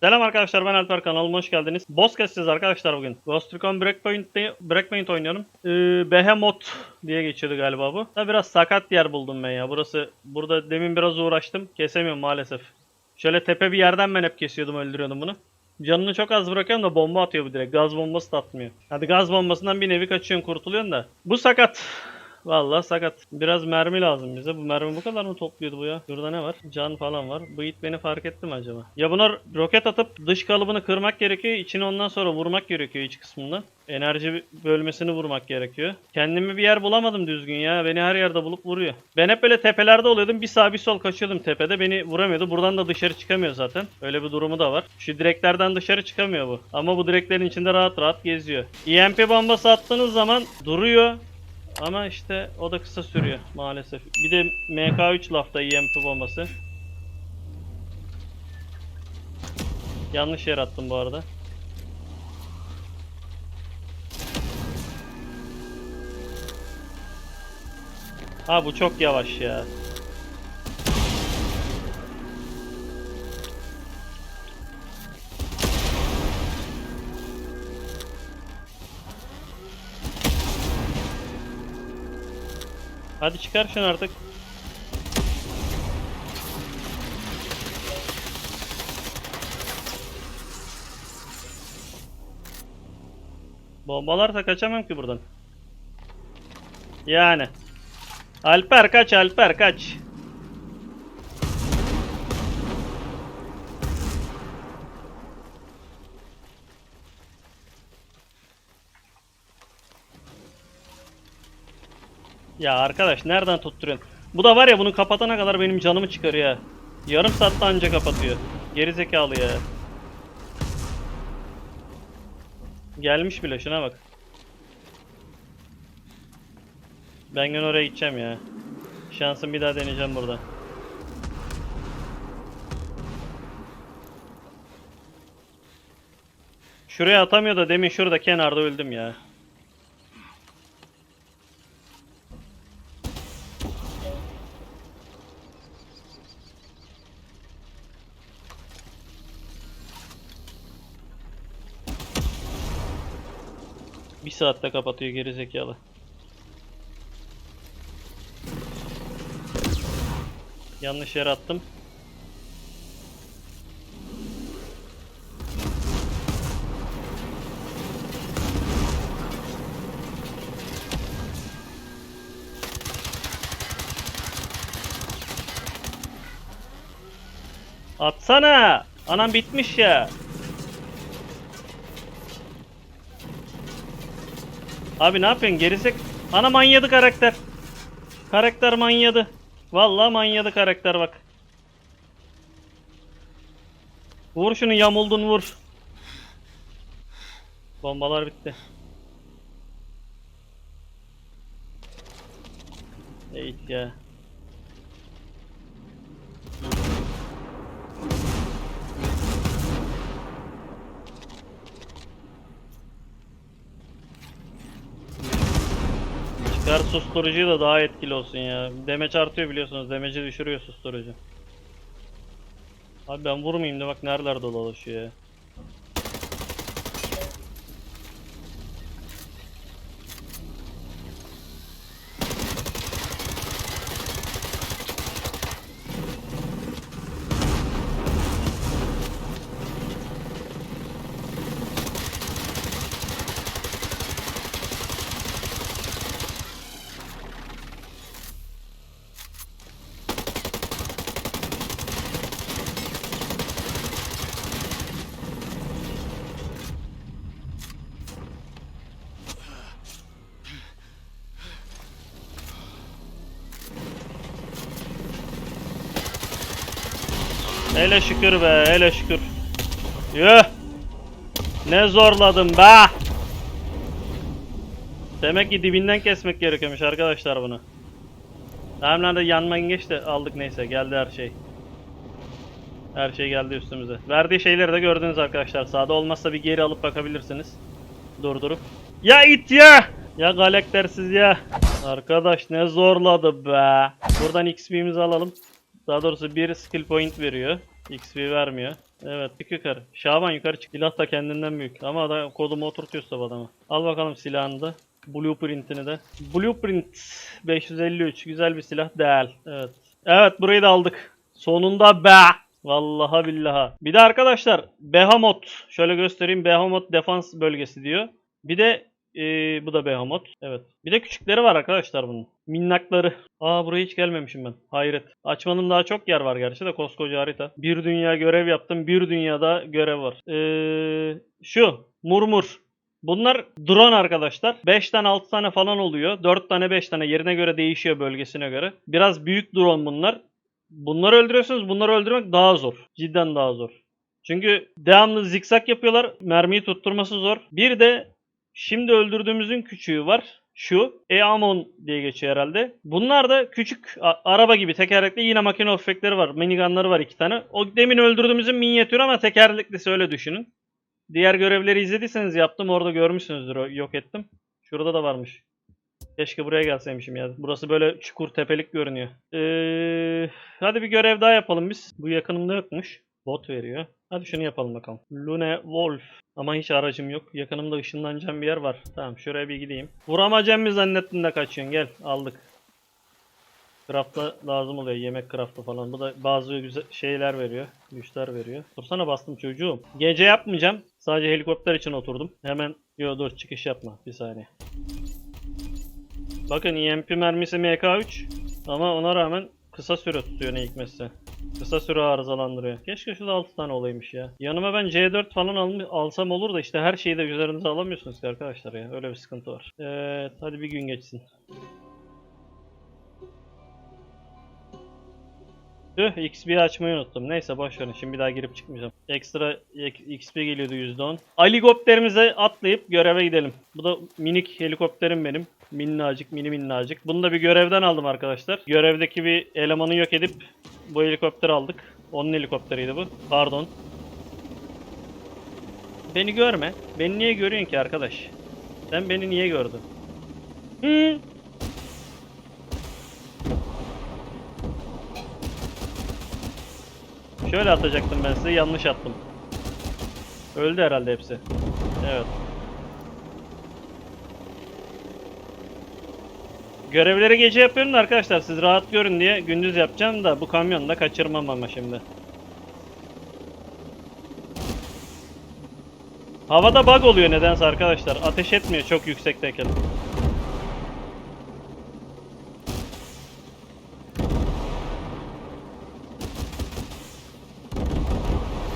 Selam arkadaşlar ben Alper kanalıma hoş geldiniz. Boss keseceğiz arkadaşlar bugün. Ghost Recon Breakpoint'te Breakpoint oynuyorum. Ee, Behemoth diye geçiyordu galiba bu. Da biraz sakat yer buldum ben ya. Burası burada demin biraz uğraştım. Kesemiyorum maalesef. Şöyle tepe bir yerden ben hep kesiyordum öldürüyordum bunu. Canını çok az bırakıyorum da bomba atıyor bu direkt. Gaz bombası da atmıyor. Hadi gaz bombasından bir nevi kaçıyorsun kurtuluyorsun da. Bu sakat. Vallahi sakat. Biraz mermi lazım bize. Bu mermi bu kadar mı topluyordu bu ya? Şurada ne var? Can falan var. Bu it beni fark etti mi acaba? Ya buna roket atıp dış kalıbını kırmak gerekiyor. İçini ondan sonra vurmak gerekiyor iç kısmından. Enerji bölmesini vurmak gerekiyor. Kendimi bir yer bulamadım düzgün ya. Beni her yerde bulup vuruyor. Ben hep böyle tepelerde oluyordum. Bir sağ bir sol kaçıyordum tepede. Beni vuramıyordu. Buradan da dışarı çıkamıyor zaten. Öyle bir durumu da var. Şu direklerden dışarı çıkamıyor bu. Ama bu direklerin içinde rahat rahat geziyor. EMP bombası attığınız zaman duruyor. Ama işte o da kısa sürüyor maalesef. Bir de MK3 lafta EMP bombası. Yanlış yer attım bu arada. Ha bu çok yavaş ya. Hadi çıkar şunu artık. Bombalarsa kaçamam ki buradan. Yani. Alper kaç Alper kaç. Ya arkadaş nereden tutturuyorsun? Bu da var ya bunu kapatana kadar benim canımı çıkarıyor. Yarım saatte anca kapatıyor. Geri zekalı ya. Gelmiş bile şuna bak. Ben gün oraya gideceğim ya. Şansım bir daha deneyeceğim burada. Şuraya atamıyor da demin şurada kenarda öldüm ya. Saatte kapatıyor geri zekalı. Yanlış yere attım. Atsana! Anam bitmiş ya. Abi ne yapıyorsun gerizek? Ana manyadı karakter. Karakter manyadı. Vallahi manyadı karakter bak. Vur şunu yamuldun vur. Bombalar bitti. Eğit ya. Çıkar susturucuyu da daha etkili olsun ya. Demeç artıyor biliyorsunuz. Demeci düşürüyor susturucu. Abi ben vurmayayım da bak nereler dolaşıyor ya. Hele şükür be, hele şükür. Yuh! Ne zorladım be! Demek ki dibinden kesmek gerekiyormuş arkadaşlar bunu. Hemen de yanmayın geç de aldık neyse geldi her şey. Her şey geldi üstümüze. Verdiği şeyleri de gördünüz arkadaşlar. Sağda olmazsa bir geri alıp bakabilirsiniz. Durdurup. Ya it ya! Ya galaktersiz ya. Arkadaş ne zorladı be. Buradan XP'mizi alalım. Daha doğrusu bir skill point veriyor. XP vermiyor. Evet çık yukarı. Şaban yukarı çık. Silah da kendinden büyük. Ama da kodumu oturtuyorsa bu adamı. Al bakalım silahını da. Blueprint'ini de. Blueprint 553. Güzel bir silah değil. Evet. Evet burayı da aldık. Sonunda be. Vallahi billaha. Bir de arkadaşlar Behemoth. Şöyle göstereyim. Behemoth defans bölgesi diyor. Bir de ee, bu da Behemoth. Evet. Bir de küçükleri var arkadaşlar bunun. Minnakları. Aa buraya hiç gelmemişim ben. Hayret. Açmanın daha çok yer var gerçi de koskoca harita. Bir dünya görev yaptım. Bir dünyada görev var. Ee, şu. Murmur. Bunlar drone arkadaşlar. 5 tane 6 tane falan oluyor. 4 tane 5 tane yerine göre değişiyor bölgesine göre. Biraz büyük drone bunlar. Bunları öldürüyorsunuz. Bunları öldürmek daha zor. Cidden daha zor. Çünkü devamlı zikzak yapıyorlar. Mermiyi tutturması zor. Bir de şimdi öldürdüğümüzün küçüğü var. Şu Eamon diye geçiyor herhalde. Bunlar da küçük araba gibi tekerlekli yine makine tüfekleri var. Minigunları var iki tane. O demin öldürdüğümüzün minyatürü ama tekerleklisi öyle düşünün. Diğer görevleri izlediyseniz yaptım. Orada görmüşsünüzdür. Yok ettim. Şurada da varmış. Keşke buraya gelseymişim ya. Burası böyle çukur tepelik görünüyor. Ee, hadi bir görev daha yapalım biz. Bu yakınımda yokmuş. Bot veriyor. Hadi şunu yapalım bakalım. Lune Wolf. Ama hiç aracım yok. Yakınımda ışınlanacağım bir yer var. Tamam şuraya bir gideyim. Vuramayacağım mı zannettin de kaçıyorsun. Gel aldık. Craft'a lazım oluyor. Yemek craft'ı falan. Bu da bazı güzel şeyler veriyor. Güçler veriyor. Dursana bastım çocuğum. Gece yapmayacağım. Sadece helikopter için oturdum. Hemen yo dur çıkış yapma. Bir saniye. Bakın EMP mermisi MK3 ama ona rağmen kısa süre tutuyor ne hikmetse. Kısa süre arızalandırıyor. Keşke şurada 6 tane olaymış ya. Yanıma ben C4 falan al- alsam olur da işte her şeyi de üzerinize alamıyorsunuz ki arkadaşlar ya. Öyle bir sıkıntı var. Evet hadi bir gün geçsin. Tüh XP'yi açmayı unuttum. Neyse boş verin. Şimdi bir daha girip çıkmayacağım. Ekstra ek- XP geliyordu %10. Helikopterimize atlayıp göreve gidelim. Bu da minik helikopterim benim. Minnacık, mini minnacık. Bunu da bir görevden aldım arkadaşlar. Görevdeki bir elemanı yok edip bu helikopteri aldık. Onun helikopteriydi bu. Pardon. Beni görme. Beni niye görüyorsun ki arkadaş? Sen beni niye gördün? Hı? Şöyle atacaktım ben size yanlış attım. Öldü herhalde hepsi. Evet. Görevleri gece yapıyorum da arkadaşlar siz rahat görün diye gündüz yapacağım da bu kamyonu da kaçırmam ama şimdi. Havada bug oluyor nedense arkadaşlar. Ateş etmiyor çok yüksekteyken.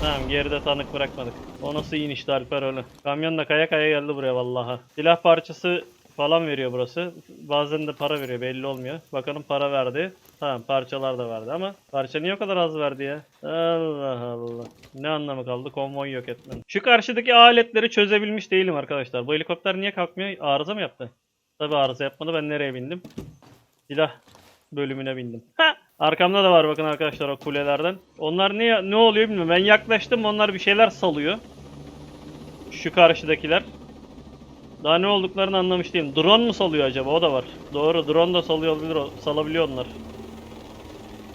Tamam geride tanık bırakmadık. O nasıl inişti Alper öyle. Kamyon da kaya kaya geldi buraya vallahi. Silah parçası falan veriyor burası. Bazen de para veriyor belli olmuyor. Bakalım para verdi. Tamam parçalar da verdi ama parça niye o kadar az verdi ya? Allah Allah. Ne anlamı kaldı konvoyu yok etmenin. Şu karşıdaki aletleri çözebilmiş değilim arkadaşlar. Bu helikopter niye kalkmıyor? Arıza mı yaptı? Tabi arıza yapmadı ben nereye bindim? Silah bölümüne bindim. Ha! Arkamda da var bakın arkadaşlar o kulelerden. Onlar ne ne oluyor bilmiyorum. Ben yaklaştım onlar bir şeyler salıyor. Şu karşıdakiler. Daha ne olduklarını anlamış değilim. Drone mu salıyor acaba? O da var. Doğru drone da salıyor salabiliyor onlar.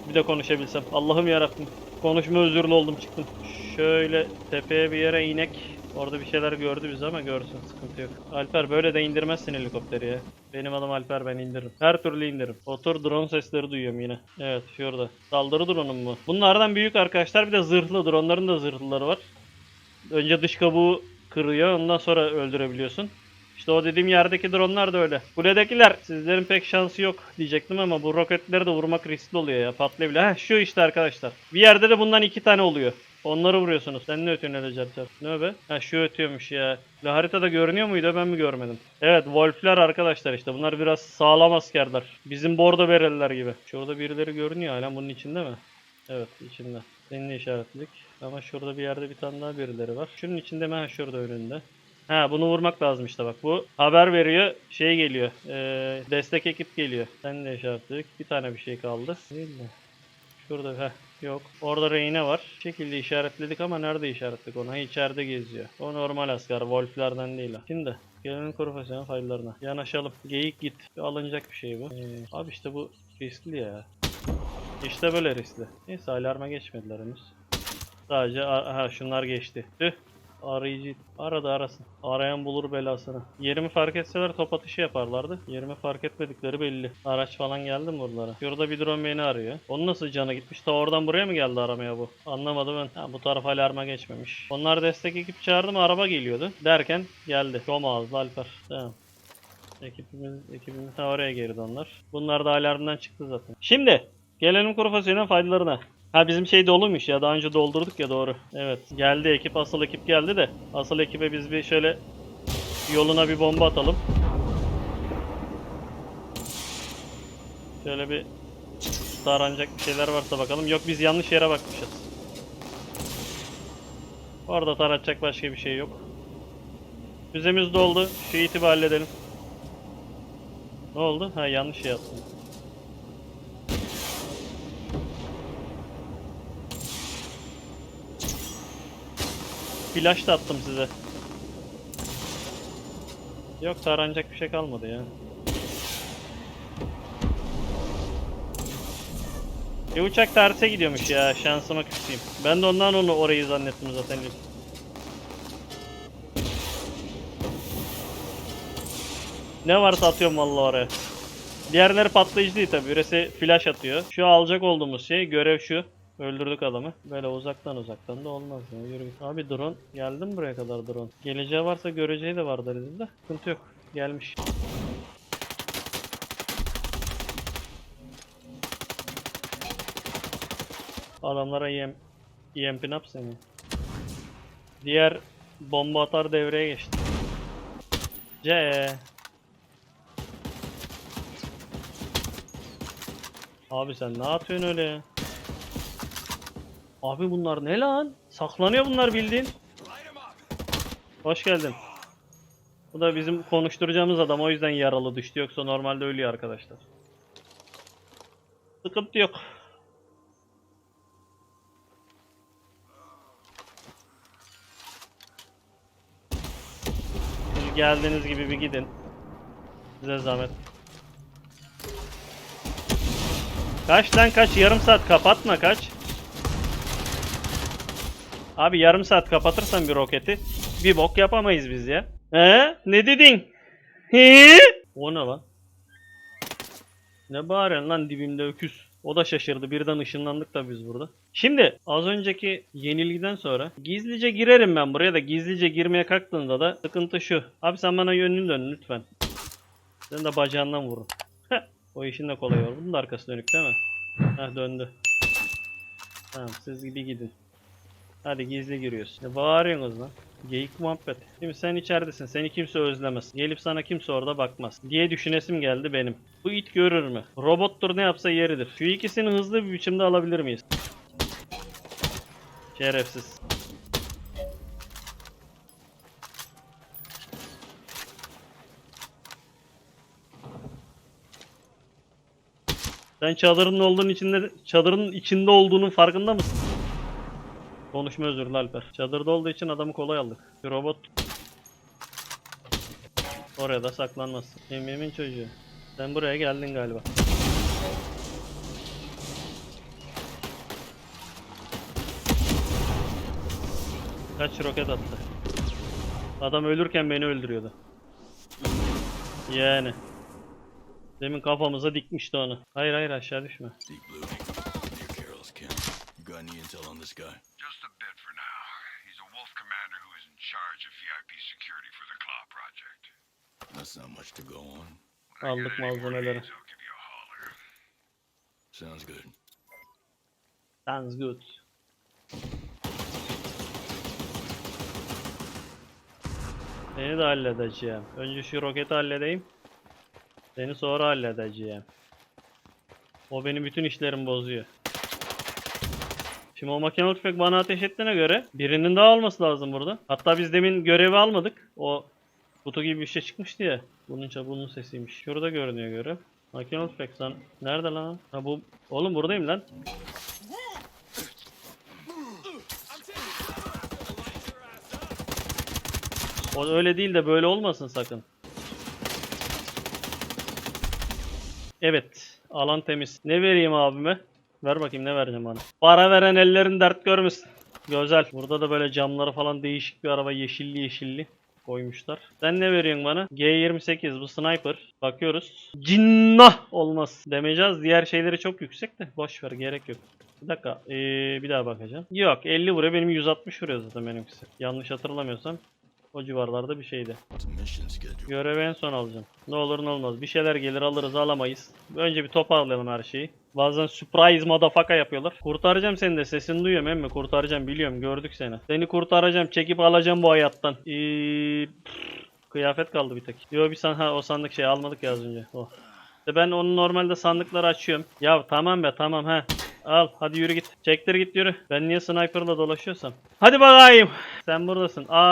Bir de konuşabilsem. Allah'ım yarabbim. Konuşma özürlü oldum çıktım. Şöyle tepeye bir yere inek. Orada bir şeyler gördü bizi ama görsün sıkıntı yok. Alper böyle de indirmezsin helikopteri ya. Benim adım Alper ben indiririm. Her türlü indiririm. Otur drone sesleri duyuyorum yine. Evet şurada. Saldırı drone'um mu? Bunlardan büyük arkadaşlar bir de zırhlı dronların da zırhlıları var. Önce dış kabuğu kırıyor ondan sonra öldürebiliyorsun. İşte o dediğim yerdeki dronlar da öyle. Kuledekiler sizlerin pek şansı yok diyecektim ama bu roketleri de vurmak riskli oluyor ya patlayabilir. Heh şu işte arkadaşlar. Bir yerde de bundan iki tane oluyor. Onları vuruyorsunuz. Sen ne ötüyorsun öyle car? Ne be? Ha şu ötüyormuş ya. La haritada görünüyor muydu ben mi görmedim? Evet Wolf'ler arkadaşlar işte. Bunlar biraz sağlam askerler. Bizim bordo bereliler gibi. Şurada birileri görünüyor hala bunun içinde mi? Evet içinde. Seninle işaretledik. Ama şurada bir yerde bir tane daha birileri var. Şunun içinde mi? Ha şurada önünde. Ha bunu vurmak lazım işte bak. Bu haber veriyor. Şey geliyor. Ee, destek ekip geliyor. Sen de işaretledik. Bir tane bir şey kaldı. Değil mi? Şurada heh. Yok. Orada reyne var. Şekilde işaretledik ama nerede işaretledik onu? Ha, içeride geziyor. O normal asker. Wolf'lerden değil o. Şimdi gelelim profesyonel faylarına. Yanaşalım. Geyik git. Alınacak bir şey bu. Ee, abi işte bu riskli ya. İşte böyle riskli. Neyse alarma geçmediler henüz. Sadece a- ha şunlar geçti. Tüh. Arayıcı arada arasın. Arayan bulur belasını. Yerimi fark etseler top atışı yaparlardı. Yerimi fark etmedikleri belli. Araç falan geldi mi buralara? Şurada bir drone beni arıyor. Onun nasıl canı gitmiş? Ta oradan buraya mı geldi aramaya bu? Anlamadım ben. Ha, bu taraf alarma geçmemiş. Onlar destek ekip çağırdım araba geliyordu. Derken geldi. Şom ağızlı Alper. Tamam. Ekibimiz, ekibimiz oraya girdi onlar. Bunlar da alarmdan çıktı zaten. Şimdi gelelim kuru fasulyenin faydalarına. Ha bizim şey doluymuş ya daha önce doldurduk ya doğru. Evet geldi ekip asıl ekip geldi de asıl ekibe biz bir şöyle yoluna bir bomba atalım. Şöyle bir taranacak şeyler varsa bakalım. Yok biz yanlış yere bakmışız. Orada taratacak başka bir şey yok. Füzemiz doldu. Şu itibi halledelim. Ne oldu? Ha yanlış şey yaptım. Flash da attım size. Yok taranacak bir şey kalmadı ya. Bir uçak terse gidiyormuş ya şansıma küseyim. Ben de ondan onu orayı zannettim zaten. Ne varsa atıyorum vallahi oraya. Diğerleri patlayıcı değil tabi. Birisi flash atıyor. Şu alacak olduğumuz şey görev şu. Öldürdük adamı. Böyle uzaktan uzaktan da olmaz ya. Yürü git. Abi drone. Geldi mi buraya kadar drone? Geleceği varsa göreceği de vardır de. Sıkıntı yok. Gelmiş. Adamlara EM, EMP ne ya? Diğer bomba atar devreye geçti. C. Abi sen ne yapıyorsun öyle? Abi bunlar ne lan? Saklanıyor bunlar bildiğin. Hoş geldin. Bu da bizim konuşturacağımız adam o yüzden yaralı düştü yoksa normalde ölüyor arkadaşlar. Sıkıntı yok. Siz geldiğiniz gibi bir gidin. Size zahmet. Kaç lan kaç yarım saat kapatma kaç. Abi yarım saat kapatırsan bir roketi bir bok yapamayız biz ya. He? Ne dedin? He? O ne lan? Ne bağırıyorsun lan dibimde öküz. O da şaşırdı. Birden ışınlandık da biz burada. Şimdi az önceki yenilgiden sonra gizlice girerim ben buraya da gizlice girmeye kalktığında da sıkıntı şu. Abi sen bana yönünü dön lütfen. Sen de bacağından vurun. O işin de kolay olur. Bunun da arkası dönük değil mi? Heh döndü. Tamam siz gibi gidin. Hadi gizli giriyorsun. Ne bağırıyorsunuz lan? Geyik muhabbet. Şimdi sen içeridesin. Seni kimse özlemez. Gelip sana kimse orada bakmaz. Diye düşünesim geldi benim. Bu it görür mü? Robottur ne yapsa yeridir. Şu ikisini hızlı bir biçimde alabilir miyiz? Şerefsiz. Sen çadırın olduğunun içinde çadırın içinde olduğunun farkında mısın? Konuşma özürlü Alper. Çadırda olduğu için adamı kolay aldık. Bir robot oraya da saklanmaz. Emimin çocuğu. Sen buraya geldin galiba. Kaç roket attı. Adam ölürken beni öldürüyordu. Yani. Demin kafamıza dikmişti onu. Hayır hayır aşağı düşme. Deep Blue. You're careless, Kim. You got any intel on? Wolf commander who is in charge of VIP security for the Claw Project. That's not much to go on. Aldık malzemeleri. Sounds good. Sounds good. Seni de halledeceğim. Önce şu roketi halledeyim. Seni sonra halledeceğim. O benim bütün işlerimi bozuyor. Şimdi o makinalı tüfek bana ateş ettiğine göre birinin daha olması lazım burada. Hatta biz demin görevi almadık. O kutu gibi bir şey çıkmıştı ya. Bunun çabuğunun sesiymiş. Şurada görünüyor görev. Makinalı tüfek sen nerede lan? Ha bu oğlum buradayım lan. O öyle değil de böyle olmasın sakın. Evet. Alan temiz. Ne vereyim abime? Ver bakayım ne vereceğim bana. Para veren ellerin dert görmesin. Güzel. Burada da böyle camları falan değişik bir araba yeşilli yeşilli koymuşlar. Sen ne veriyorsun bana? G28 bu sniper. Bakıyoruz. Cinnah olmaz demeyeceğiz. Diğer şeyleri çok yüksek de. Boş ver gerek yok. Bir dakika. Ee, bir daha bakacağım. Yok 50 vuruyor. Benim 160 vuruyor zaten benimkisi. Yanlış hatırlamıyorsam. O civarlarda bir şeydi. Görevi en son alacağım. Ne olur ne olmaz. Bir şeyler gelir alırız alamayız. Önce bir toparlayalım her şeyi. Bazen surprise motherfucker yapıyorlar. Kurtaracağım seni de sesini duyuyorum emmi. Kurtaracağım biliyorum gördük seni. Seni kurtaracağım çekip alacağım bu hayattan. Ee, pff, kıyafet kaldı bir tek. Yo bir san o sandık şey almadık ya az önce. Oh. İşte ben onu normalde sandıkları açıyorum. Ya tamam be tamam ha. Al hadi yürü git. Çektir git yürü. Ben niye sniper'la dolaşıyorsam. Hadi bakayım. Sen buradasın. Aa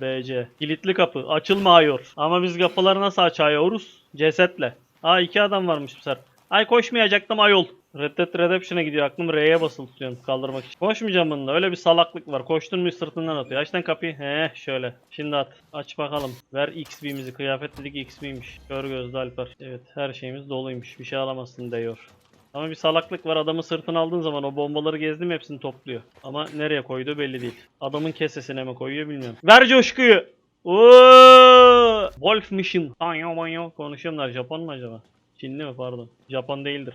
BC. Kilitli kapı. Açılmıyor. Ama biz kapıları nasıl açıyoruz? Cesetle. Aa iki adam varmış bu sefer. Ay koşmayacaktım ayol. Red Dead Redemption'a gidiyor aklım R'ye basılı tutuyorum kaldırmak için. Koşmayacağım bunda öyle bir salaklık var. Koştun mu sırtından atıyor. Aç lan kapıyı. He şöyle. Şimdi at. Aç bakalım. Ver XP'mizi. Kıyafet dedik XP'ymiş. Kör gözlü Alper. Evet her şeyimiz doluymuş. Bir şey alamazsın diyor. Ama bir salaklık var. Adamın sırtını aldığın zaman o bombaları gezdim hepsini topluyor. Ama nereye koyduğu belli değil. Adamın kesesine mi koyuyor bilmiyorum. Ver coşkuyu. Oo! Wolf Mission. Banyo banyo. Konuşuyorlar. Japon mu acaba? Çinli mi pardon. Japon değildir.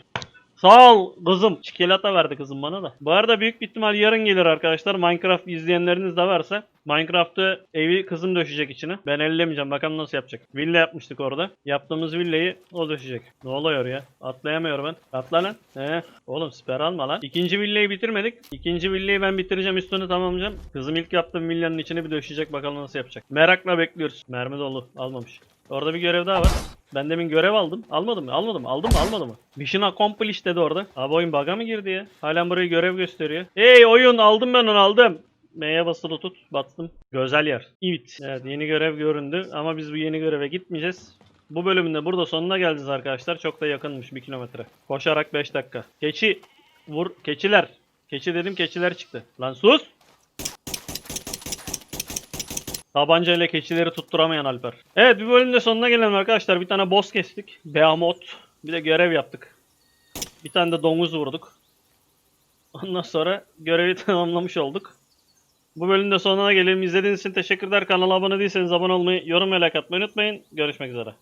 Sağ ol kızım. Çikolata verdi kızım bana da. Bu arada büyük ihtimal yarın gelir arkadaşlar. Minecraft izleyenleriniz de varsa. Minecraft'ı evi kızım döşecek içine. Ben ellemeyeceğim. Bakalım nasıl yapacak. Villa yapmıştık orada. Yaptığımız villayı o döşecek. Ne oluyor ya? Atlayamıyorum ben. Atla lan. He. Oğlum siper alma lan. İkinci villayı bitirmedik. İkinci villayı ben bitireceğim. Üstünü tamamlayacağım. Kızım ilk yaptığım villanın içine bir döşecek. Bakalım nasıl yapacak. Merakla bekliyoruz. Mermi dolu. Almamış. Orada bir görev daha var. Ben demin görev aldım. Almadım mı? Almadım mı? Aldım mı? Almadım mı? Mission accomplished dedi orada. Abi oyun bug'a mı girdi ya? Halen burayı görev gösteriyor. Hey oyun aldım ben onu aldım. M'ye basılı tut. Battım. Güzel yer. Evet. Evet yeni görev göründü. Ama biz bu yeni göreve gitmeyeceğiz. Bu bölümünde burada sonuna geleceğiz arkadaşlar. Çok da yakınmış 1 kilometre. Koşarak 5 dakika. Keçi. Vur. Keçiler. Keçi dedim keçiler çıktı. Lan sus. Tabancayla keçileri tutturamayan Alper. Evet bir bölümde sonuna gelelim arkadaşlar. Bir tane boss kestik. Behemoth. Bir de görev yaptık. Bir tane de domuz vurduk. Ondan sonra görevi tamamlamış olduk. Bu bölümde sonuna gelelim. İzlediğiniz için teşekkürler. Kanala abone değilseniz abone olmayı, yorum ve like atmayı unutmayın. Görüşmek üzere.